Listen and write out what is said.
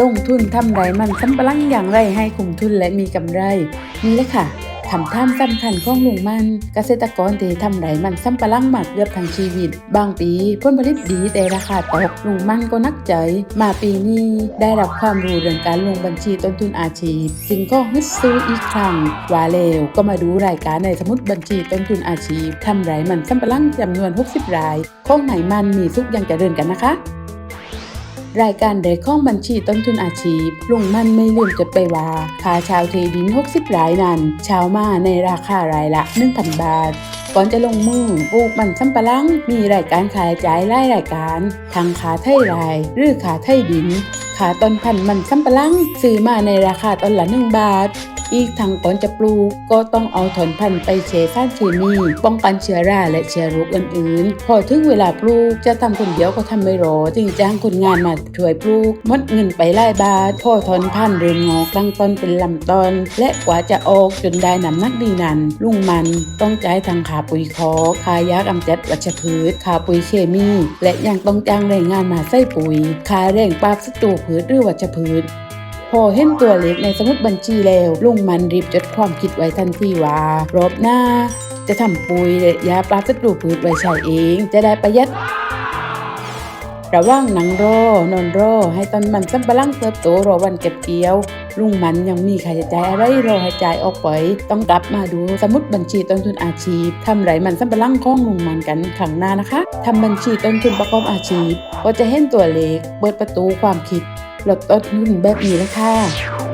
ลงทุนทำไรมันสำปะลังอย่างไรให้คุ้มทุนและมีกำไร นี่แหละค่ะคำถามสำคัญของลุงมัน เกษตรกรที่ทำไรมันสำปะลังมาเกือบทั้งชีวิต บางปีผลผลิตดีแต่ราคาตกลุงมันก็นักใจ มาปีนี้ได้รับความรู้เรื่องการลงบัญชีต้นทุนอาชีพจึงก็ฮึดสู้อีกครั้งว่าแล้วก็มาดูรายการในสมุดบัญชีต้นทุนอาชีพทำไรมันสำปะลังจำนวน 60 รายของไหนมันมีสุกยังจะเริญกันนะคะ รายการเดข้องบัญชีต้นทุนอาชีพ ลุงมันไม่ลืมจดไปว่าค่าชาวเทดิน 60 รายนั้นชาวมาในราคารายละ 1,000 บาทก่อนจะลงมือปลูกมันสำปะหลัง มีรายการขายจ่ายรายรายการ ทั้งขาไทยราย หรือขาไทยดิน ขาต้นพันธุ์มันสำปะหลังซื้อมาในราคาต้นละ1บาท อีกทางก่อนจะปลูกก็ต้องเอาถอนพันธุ์ไปเชสารเคมีป้องกันเชื้อราและเชื้อโรคอื่นๆ พอถึงเวลาปลูกจะทำคนเดียวก็ทำไม่รอจึงจ้างคนงานมาช่วยปลูกมดเงินไปหลายบาท พอถอนพันธุ์เริ่มงอกลางต้นเป็นลำต้น และกว่าจะออกจนได้น้ำหนักดีนั้นลุงมันต้องจ่ายทางขาปุ๋ยคอกค่ายากำจัดวัชพืชค่าปุ๋ยเคมี และยังต้องจ้างแรงงานมาใส่ปุ๋ยคาแรงปราบศัตรูพืชหรือวัชพืช พอเห็นตัวเลขในสมุดบัญชีแล้วลุงมันรีบจดความคิดไว้ทันทีว่ารอบหน้า จะทำปุ๋ยและยาปราบศัตรูพืชไว้ใช้เอง จะได้ประหยัด ระว่างหนังรอนอนรอ ให้ต้นมันสัมปะลังเติบโตรอวันเก็บเกี่ยว ลุงมันยังมีค่าใช้จ่ายอะไรรอให้จ่ายออกไป ต้องกลับมาดูสมุดบัญชีต้นทุนอาชีพทำไรมันสัมปะลังของลุงมันกันขังหน้านะคะทำบัญชีต้นทุนประกอบอาชีพก็จะเห็นตัวเลขเปิดประตูความคิดลดต้นทุนแบบนี้แลยค่ะ